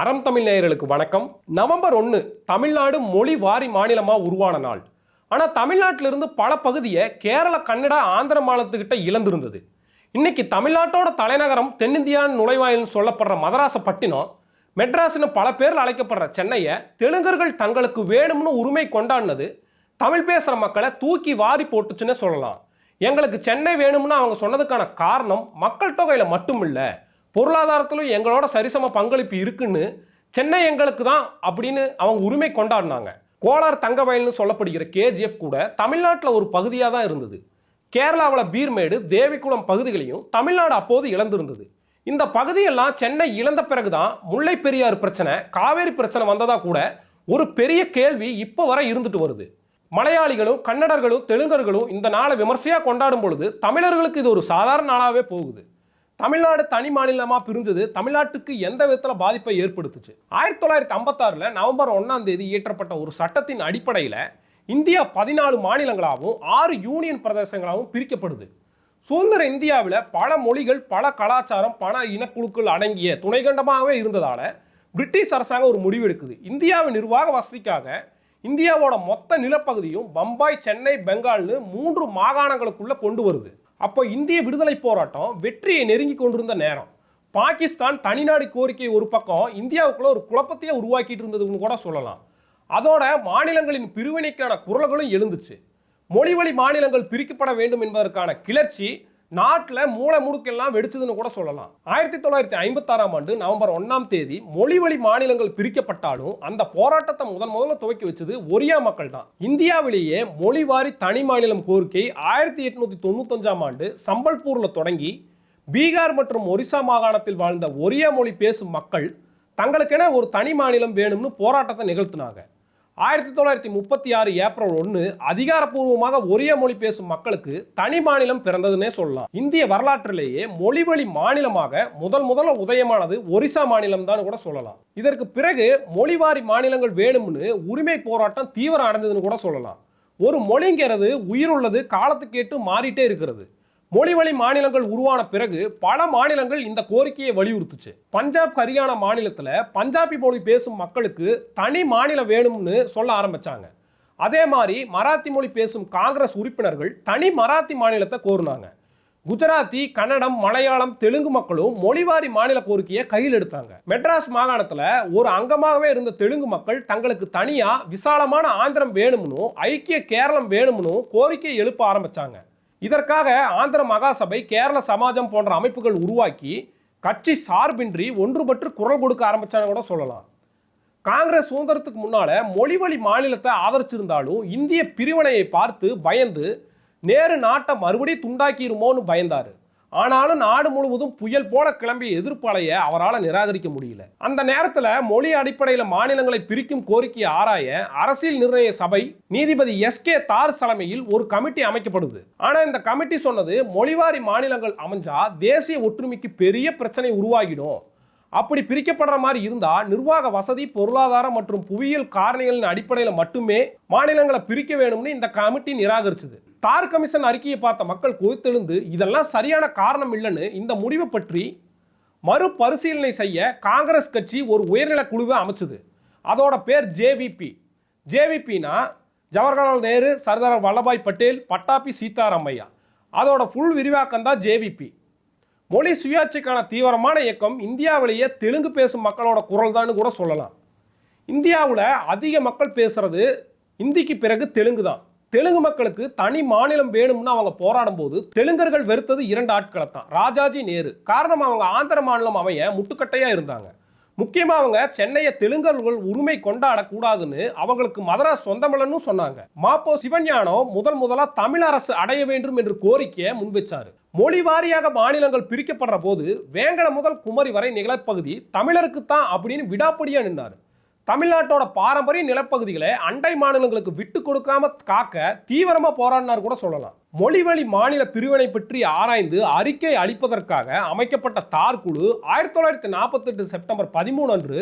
அறம் தமிழ் நேயர்களுக்கு வணக்கம். நவம்பர் ஒன்று தமிழ்நாடு மொழி வாரி மாநிலமாக உருவான நாள். ஆனால் தமிழ்நாட்டிலிருந்து பல பகுதியை கேரள கன்னடா ஆந்திர மாநிலத்துக்கிட்ட இழந்திருந்தது. இன்னைக்கு தமிழ்நாட்டோட தலைநகரம் தென்னிந்தியான் நுழைவாயில்னு சொல்லப்படுற மதராசப்பட்டினம் மெட்ராஸ்னு பல பேரில் அழைக்கப்படுற சென்னையை தெலுங்கர்கள் தங்களுக்கு வேணும்னு உரிமை கொண்டாடினது தமிழ் பேசுகிற மக்களை தூக்கி வாரி போட்டுச்சுன்னே சொல்லலாம். எங்களுக்கு சென்னை வேணும்னு அவங்க சொன்னதுக்கான காரணம் மக்கள் தொகையில் மட்டும் இல்லை பொருளாதாரத்திலும் எங்களோட சரிசம பங்களிப்பு இருக்குன்னு சென்னை எங்களுக்கு தான் அப்படின்னு அவங்க உரிமை கொண்டாடினாங்க. கோலார் தங்க வயல்னு சொல்லப்படுகிற கேஜிஎஃப் கூட தமிழ்நாட்டில் ஒரு பகுதியாக தான் இருந்தது. கேரளாவில் பீர்மேடு தேவிக்குளம் பகுதிகளையும் தமிழ்நாடு அப்போது இழந்திருந்தது. இந்த பகுதியெல்லாம் சென்னை இழந்த பிறகுதான் முல்லை பெரியாறு பிரச்சனை காவேரி பிரச்சனை வந்ததா கூட ஒரு பெரிய கேள்வி இப்போ வரை இருந்துட்டு வருது. மலையாளிகளும் கன்னடர்களும் தெலுங்கர்களும் இந்த நாளை விமர்சையாக கொண்டாடும் பொழுது தமிழர்களுக்கு இது ஒரு சாதாரண நாளாகவே போகுது. தமிழ்நாடு தனி மாநிலமாக பிரிஞ்சது தமிழ்நாட்டுக்கு எந்த விதத்தில் பாதிப்பை ஏற்படுத்துச்சு? ஆயிரத்தி தொள்ளாயிரத்தி ஐம்பத்தாறில் நவம்பர் ஒன்றாம் தேதி இயற்றப்பட்ட ஒரு சட்டத்தின் அடிப்படையில் இந்தியா பதினாலு மாநிலங்களாகவும் ஆறு யூனியன் பிரதேசங்களாகவும் பிரிக்கப்படுது. சுதந்திர இந்தியாவில் பல மொழிகள் பல கலாச்சாரம் பல இனக்குழுக்கள் அடங்கிய துணைக்கண்டமாகவே இருந்ததால் பிரிட்டிஷ் அரசாங்கம் ஒரு முடிவு எடுக்குது இந்தியாவின் நிர்வாக வசதிக்காக இந்தியாவோட மொத்த நிலப்பகுதியும் பம்பாய் சென்னை பெங்கால்னு மூன்று மாகாணங்களுக்குள்ளே கொண்டு வருது. அப்போ இந்திய விடுதலை போராட்டம் வெற்றியை நெருங்கி கொண்டிருந்த நேரம். பாகிஸ்தான் தனிநாடு கோரிக்கை ஒரு பக்கம் இந்தியாவுக்குள்ள ஒரு குழப்பத்தையே உருவாக்கிட்டு இருந்ததுன்னு கூட சொல்லலாம். அதோட மாநிலங்களின் பிரிவினைக்கான குரல்களும் எழுந்துச்சு. மொழிவழி மாநிலங்கள் பிரிக்கப்பட வேண்டும் என்பதற்கான கிளர்ச்சி நாட்டில் மூளை முடுக்கெல்லாம் வெடிச்சதுன்னு கூட சொல்லலாம். ஆயிரத்தி தொள்ளாயிரத்தி ஐம்பத்தாறாம் ஆண்டு நவம்பர் ஒன்றாம் தேதி மொழிவழி மாநிலங்கள் பிரிக்கப்பட்டாலும் அந்த போராட்டத்தை முதன் முதல்ல துவக்கி வச்சது ஒரியா மக்கள் தான். இந்தியாவிலேயே மொழிவாரி தனி மாநிலம் கோரிக்கை ஆயிரத்தி எட்நூத்தி தொண்ணூத்தஞ்சாம் ஆண்டு சம்பல்பூர்ல தொடங்கி பீகார் மற்றும் ஒரிசா மாகாணத்தில் வாழ்ந்த ஒரியா மொழி பேசும் மக்கள் தங்களுக்கென ஒரு தனி மாநிலம் வேணும்னு போராட்டத்தை நிகழ்த்தினாங்க. ஆயிரத்தி தொள்ளாயிரத்தி முப்பத்தி ஆறு ஏப்ரல் ஒன்று அதிகாரப்பூர்வமாக ஒரே மொழி பேசும் மக்களுக்கு தனி மாநிலம் பிறந்ததுன்னே சொல்லலாம். இந்திய வரலாற்றிலேயே மொழிவழி மாநிலமாக முதல் முதல்ல உதயமானது ஒரிசா மாநிலம் தான் கூட சொல்லலாம். இதற்கு பிறகு மொழிவாரி மாநிலங்கள் வேணும்னு உரிமை போராட்டம் தீவிரம் அடைந்ததுன்னு கூட சொல்லலாம். ஒரு மொழிங்கிறது உயிருள்ளது காலத்துக்கேட்டு மாறிட்டே இருக்கிறது. மொழிவழி மாநிலங்கள் உருவான பிறகு பல மாநிலங்கள் இந்த கோரிக்கையை வலியுறுத்துச்சு. பஞ்சாப் ஹரியானா மாநிலத்தில் பஞ்சாபி மொழி பேசும் மக்களுக்கு தனி மாநிலம் வேணும்னு சொல்ல ஆரம்பிச்சாங்க. அதே மாதிரி மராத்தி மொழி பேசும் காங்கிரஸ் உறுப்பினர்கள் தனி மராத்தி மாநிலத்தை கோருனாங்க. குஜராத்தி கன்னடம் மலையாளம் தெலுங்கு மக்களும் மொழிவாரி மாநில கோரிக்கையை கையில் எடுத்தாங்க. மெட்ராஸ் மாகாணத்தில் ஒரு அங்கமாகவே இருந்த தெலுங்கு மக்கள் தங்களுக்கு தனியாக விசாலமான ஆந்திரம் வேணும்னு ஐக்கிய கேரளம் வேணும்னு கோரிக்கையை எழுப்ப ஆரம்பித்தாங்க இதற்காக ஆந்திர மகாசபை கேரள சமாஜம் போன்ற அமைப்புகள் உருவாக்கி கட்சி சார்பின்றி ஒன்றுபட்டு குரல் கொடுக்க ஆரம்பிச்சாங்க கூட சொல்லலாம். காங்கிரஸ் சுதந்திரத்துக்கு முன்னால மொழிவழி மாநிலத்தை ஆதரிச்சிருந்தாலும் இந்திய பிரிவினையை பார்த்து பயந்து நேரு நாட்டை மறுபடியும் துண்டாக்கிருமோன்னு பயந்தாரு. ஆனாலும் நாடு முழுவதும் புயல் போல கிளம்பிய எதிர்ப்பலைய அவரால் நிராகரிக்க முடியல. அந்த நேரத்தில் மொழி அடிப்படையில் மாநிலங்களை பிரிக்கும் கோரிக்கையை ஆராய அரசியல் நிர்ணய சபை நீதிபதி எஸ் கே தார் தலைமையில் ஒரு கமிட்டி அமைக்கப்படுது. ஆனால் இந்த கமிட்டி சொன்னது மொழிவாரி மாநிலங்கள் அமைஞ்சா தேசிய ஒற்றுமைக்கு பெரிய பிரச்சனை உருவாகிடும். அப்படி பிரிக்கப்படுற மாதிரி இருந்தால் நிர்வாக வசதி பொருளாதாரம் மற்றும் புவியியல் காரணிகளின் அடிப்படையில் மட்டுமே மாநிலங்களை பிரிக்க வேணும்னு இந்த கமிட்டி நிராகரிச்சது. தார் கமிஷன் அறிக்கையை பார்த்த மக்கள் கொதித்தெழுந்து இதெல்லாம் சரியான காரணம் இல்லைன்னு இந்த முடிவை பற்றி மறுபரிசீலனை செய்ய காங்கிரஸ் கட்சி ஒரு உயர்நிலை குழுவை அமைச்சது. அதோட பேர் ஜேவிபி ஜேவிபினா ஜவஹர்லால் நேரு சர்தார் வல்லபாய் பட்டேல் பட்டாபி சீதாராமையா அதோட ஃபுல் விரிவாக்கம் தான் ஜேவிபி மொழி சுயாட்சிக்கான தீவிரமான இயக்கம் இந்தியாவிலேயே தெலுங்கு பேசும் மக்களோட குரல் தான் கூட சொல்லலாம். இந்தியாவில் அதிக மக்கள் பேசுறது இந்திக்கு பிறகு தெலுங்கு தான். தெலுங்கு மக்களுக்கு தனி மாநிலம் வேணும்னு அவங்க போராடும் போது தெலுங்கர்கள் வெறுத்தது இரண்டு ஆட்களை தான். ராஜாஜி நேரு. காரணம் அவங்க ஆந்திர மாநிலம் அமைய முட்டுக்கட்டையாக இருந்தாங்க. முக்கியமாக அவங்க சென்னையை தெலுங்கர்கள் உரிமை கொண்டாடக்கூடாதுன்னு அவங்களுக்கு மதராஸ் சொந்தமில்லன்னு சொன்னாங்க. மாப்போ சிவஞானம் முதல் முதலா தமிழ் அரசு அடைய வேண்டும் என்று கோரிக்கையை முன்வைச்சாரு. மொழி வாரியாக மாநிலங்கள் பிரிக்கப்படுற போது வேங்கட முதல் குமரி வரை நிலப்பகுதி தமிழருக்கு தான் அப்படின்னு விடாப்படியா நின்றாரு தமிழ்நாட்டோட பாரம்பரிய நிலப்பகுதிகளை அண்டை மாநிலங்களுக்கு விட்டு கொடுக்காம காக்க தீவிரமா போராடினார் கூட சொல்லலாம். மொழிவழி மாநில பிரிவினை பற்றி ஆராய்ந்து அறிக்கை அளிப்பதற்காக அமைக்கப்பட்ட தார் குழு ஆயிரத்தி தொள்ளாயிரத்தி நாற்பத்தெட்டு செப்டம்பர் பதிமூணு அன்று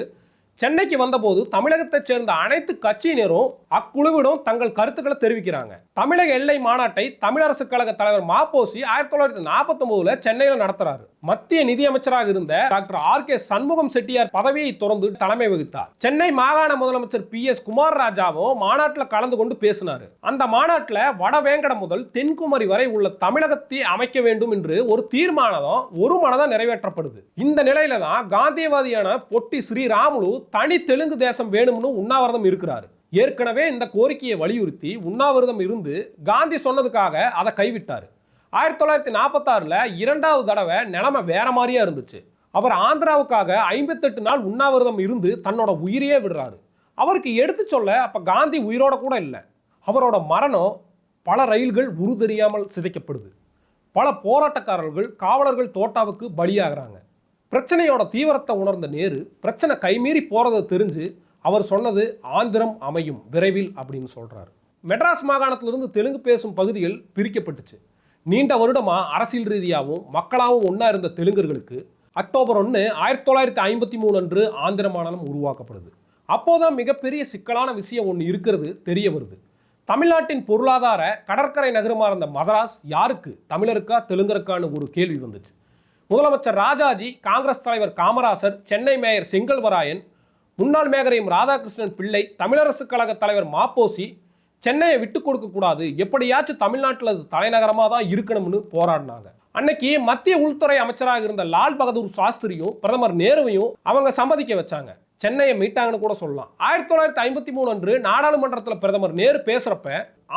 சென்னைக்கு வந்தபோது தமிழகத்தை சேர்ந்த அனைத்து கட்சியினரும் அக்குழுவிடம் தங்கள் கருத்துக்களை தெரிவிக்கிறாங்க. தமிழக எல்லை மாநாட்டை தமிழரசு கழக தலைவர் மாப்போசி ஆயிரத்தி தொள்ளாயிரத்தி நாற்பத்தி ஒன்பதுல சென்னையில் நடத்துறாரு. மத்திய நிதியமைச்சராக இருந்த doctor R K Shanmugham Chettiar பதவியை தொடர்ந்து தலைமை வகித்தார். சென்னை மாகாண முதலமைச்சர் பி எஸ் குமார் ராஜாவும் மாநாட்டில் கலந்து கொண்டு பேசினார். அந்த மாநாட்டில் வடவேங்கடம் முதல் தென்குமரி வரை உள்ள தமிழகத்தை அமைக்க வேண்டும் என்று ஒரு தீர்மானம் ஒரு மனதாக நிறைவேற்றப்படுது. இந்த நிலையில தான் காந்தியவாதியான பொட்டி ஸ்ரீராமுலு தனி தெலுங்கு தேசம் வேணும்னு உண்ணாவிரதம் இருக்கிறாரு. ஏற்கனவே இந்த கோரிக்கையை வலியுறுத்தி உண்ணாவிரதம் இருந்து காந்தி சொன்னதுக்காக அதை கைவிட்டார். ஆயிரத்தி தொள்ளாயிரத்தி நாற்பத்தாறில் இரண்டாவது தடவை நிலைமை வேற மாதிரியா இருந்துச்சு. அவர் ஆந்திராவுக்காக ஐம்பத்தெட்டு நாள் உண்ணாவிரதம் இருந்து தன்னோட உயிரையே விடுறாரு. அவருக்கு எடுத்து சொல்ல அப்போ காந்தி உயிரோட கூட இல்லை. அவரோட மரணம் பல ரயில்கள் உருதெறியாமல் சிதைக்கப்படுது. பல போராட்டக்காரர்கள் காவலர்கள் தோட்டாவுக்கு பலியாகிறாங்க. பிரச்சனையோட தீவிரத்தை உணர்ந்த நேரு பிரச்சனை கைமீறி போகிறத தெரிஞ்சு அவர் சொன்னது ஆந்திரம் அமையும் விரைவில் அப்படின்னு சொல்கிறார் மெட்ராஸ் மாகாணத்திலிருந்து தெலுங்கு பேசும் பகுதிகள் பிரிக்கப்பட்டுச்சு. நீண்ட வருடமாக அரசியல் ரீதியாகவும் மக்களாகவும் ஒன்றா இருந்த தெலுங்கர்களுக்கு அக்டோபர் ஒன்று ஆயிரத்தி தொள்ளாயிரத்தி ஐம்பத்தி மூணு அன்று ஆந்திர மாநிலம் உருவாக்கப்படுது. அப்போதான் மிகப்பெரிய சிக்கலான விஷயம் ஒன்று இருக்கிறது தெரிய வருது. தமிழ்நாட்டின் பொருளாதார கடற்கரை நகரமாக இருந்த மதராஸ் யாருக்கு தமிழருக்கா தெலுங்கருக்கான்னு ஒரு கேள்வி வந்துச்சு. முதலமைச்சர் ராஜாஜி காங்கிரஸ் தலைவர் காமராசர் சென்னை மேயர் செங்கல்வராயன் முன்னாள் மேகரையும் ராதாகிருஷ்ணன் பிள்ளை தமிழரசுக் கழக தலைவர் மாப்போசி சென்னையை விட்டு கொடுக்க கூடாது. எப்படியாச்சும் தமிழ்நாட்டில் அது தலைநகரமாக தான் இருக்கணும்னு போராடினாங்க. அன்னைக்கு மத்திய உள்துறை அமைச்சராக இருந்த லால் பகதூர் சாஸ்திரியும் பிரதமர் நேருவையும் அவங்க சம்மதிக்க வச்சாங்க. சென்னையை மீட்டாங்கன்னு கூட சொல்லலாம். ஆயிரத்தி தொள்ளாயிரத்தி ஐம்பத்தி மூணு அன்று நாடாளுமன்றத்தில் பிரதமர் நேரு பேசுறப்ப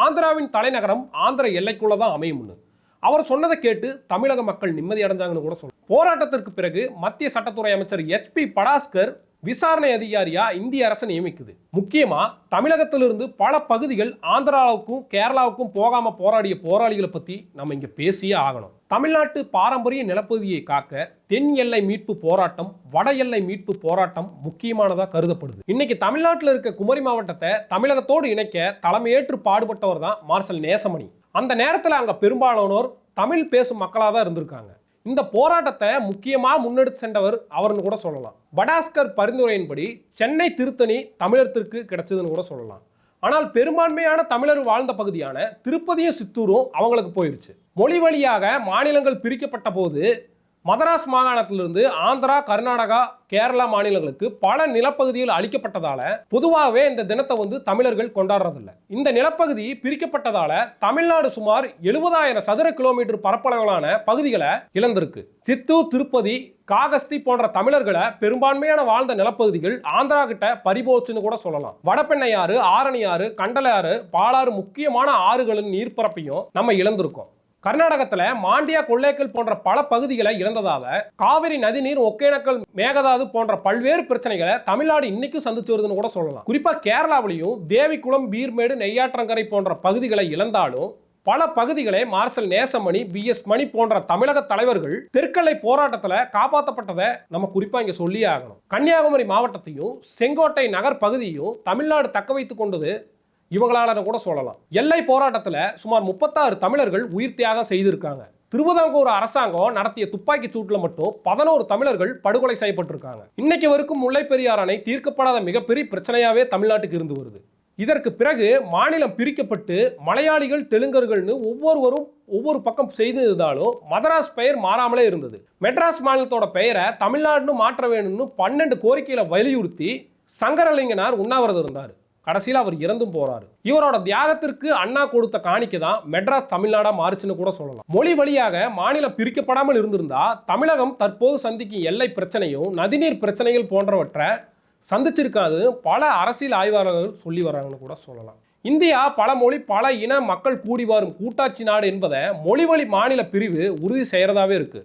ஆந்திராவின் தலைநகரம் ஆந்திர எல்லைக்குள்ள தான் அமையும்னு. அவர் சொன்னதை கேட்டு தமிழக மக்கள் நிம்மதி அடைஞ்சாங்கன்னு கூட சொல்லலாம் போராட்டத்திற்கு பிறகு மத்திய சட்டத்துறை அமைச்சர் எச் பி படாஸ்கர் விசாரணை அதிகாரியா இந்திய அரசு நியமிக்குது. முக்கியமா தமிழகத்திலிருந்து பல பகுதிகள் ஆந்திராவுக்கும் கேரளாவுக்கும் போகாம போராடிய போராளிகளை பத்தி நம்ம இங்க பேசியே ஆகணும். தமிழ்நாட்டு பாரம்பரிய நிலப்பகுதியை காக்க தென் எல்லை மீட்பு போராட்டம் வட எல்லை மீட்பு போராட்டம் முக்கியமானதாக கருதப்படுது. இன்னைக்கு தமிழ்நாட்டில் இருக்க குமரி மாவட்டத்தை தமிழகத்தோடு இணைக்க தலைமையேற்று பாடுபட்டவர் தான் மார்சல் நேசமணி. அந்த நேரத்தில் அங்கே பெரும்பாலானோர் தமிழ் பேசும் மக்களாக தான் இருந்திருக்காங்க. இந்த போராட்டத்தை முக்கியமாக முன்னெடுத்து சென்றவர் அவர்னு கூட சொல்லலாம். படாஸ்கர் பரிந்துரையின்படி சென்னை திருத்தணி தமிழர்த்திற்கு கிடைச்சதுன்னு கூட சொல்லலாம். ஆனால் பெரும்பான்மையான தமிழர் வாழ்ந்த பகுதியான திருப்பதியும் சித்தூரும் அவங்களுக்கு போயிடுச்சு மொழி வழியாக மாநிலங்கள் பிரிக்கப்பட்ட போது மதராஸ் மாகாணத்திலிருந்து ஆந்திரா கர்நாடகா கேரளா மாநிலங்களுக்கு பல நிலப்பகுதிகள் அளிக்கப்பட்டதால பொதுவாகவே இந்த தினத்தை வந்து தமிழர்கள் கொண்டாடுறதில்ல. இந்த நிலப்பகுதி பிரிக்கப்பட்டதால தமிழ்நாடு சுமார் எழுபதாயிரம் சதுர கிலோமீட்டர் பரப்பளவிலான பகுதிகளை இழந்திருக்கு. சித்தூர் திருப்பதி காகஸ்தி போன்ற தமிழர்களை பெரும்பான்மையான வாழ்ந்த நிலப்பகுதிகள் ஆந்திரா கிட்ட பறிபோச்சுன்னு கூட சொல்லலாம். வடபெண்ணையாறு ஆரணியாறு கண்டலாறு பாலாறு முக்கியமான ஆறுகளின் நீர்ப்பரப்பையும் நம்ம இழந்திருக்கோம். கர்நாடகத்துல மாண்டியா கொள்ளைக்கல் போன்ற பல பகுதிகளை இழந்ததால காவிரி நதிநீர் ஒகேனக்கல் மேகதாது போன்ற பல்வேறு பிரச்சனைகளை தமிழ்நாடு இன்னைக்கும் சந்திச்சு வருதுன்னு கூட சொல்லலாம். குறிப்பா கேரளாவிலையும் தேவிக்குளம் பீர்மேடு நெய்யாற்றங்கரை போன்ற பகுதிகளை இழந்தாலும் பல பகுதிகளை marshal Nesamani P S Mani போன்ற தமிழக தலைவர்கள் தெற்கல்லை போராட்டத்தில் காப்பாற்றப்பட்டதை நம்ம குறிப்பாக இங்கே சொல்லியே ஆகணும். கன்னியாகுமரி மாவட்டத்தையும் செங்கோட்டை நகர் பகுதியையும் தமிழ்நாடு தக்க வைத்து கொண்டது இவங்களால கூட சொல்லலாம். எல்லை போராட்டத்தில் சுமார் முப்பத்தாறு தமிழர்கள் உயிர் தியாகம் செய்திருக்காங்க. திருவிதாங்கூர் அரசாங்கம் நடத்திய துப்பாக்கி சூட்டில் மட்டும் பதினோரு தமிழர்கள் படுகொலை செய்யப்பட்டிருக்காங்க. இன்னைக்கு வரைக்கும் முல்லை பெரியார் அணை தீர்க்கப்படாத மிகப்பெரிய பிரச்சனையாவே தமிழ்நாட்டுக்கு இருந்து வருது. இதற்கு பிறகு மாநிலம் பிரிக்கப்பட்டு மலையாளிகள் தெலுங்கர்கள்னு ஒவ்வொருவரும் ஒவ்வொரு பக்கம் செய்திருந்தாலும் மதராஸ் பெயர் மாறாமலே இருந்தது. மெட்ராஸ் மாநிலத்தோட பெயரை தமிழ்நாடுன்னு மாற்ற வேணும்னு பன்னெண்டு கோரிக்கையில வலியுறுத்தி சங்கரலிங்கனார் உண்ணாவிரதம் இருந்தார். கடைசியில் அவர் இறந்தும் போறாரு. இவரோட தியாகத்திற்கு அண்ணா கொடுத்த காணிக்கை தான் மெட்ராஸ் தமிழ்நாடா மாறுச்சுன்னு கூட சொல்லலாம். மொழி வழியாக மாநிலம் பிரிக்கப்படாமல் இருந்திருந்தா தமிழகம் தற்போது சந்திக்கும் எல்லை பிரச்சனையும் நதிநீர் பிரச்சனைகள் போன்றவற்றை சந்திச்சிருக்காது பல அரசியல் ஆய்வாளர்கள் சொல்லி வராங்கன்னு கூட சொல்லலாம். இந்தியா பல மொழி பல இன மக்கள் கூடி வரும் கூட்டாட்சி நாடு என்பதை மொழி வழி மாநில பிரிவு உறுதி செய்கிறதாவே இருக்கு.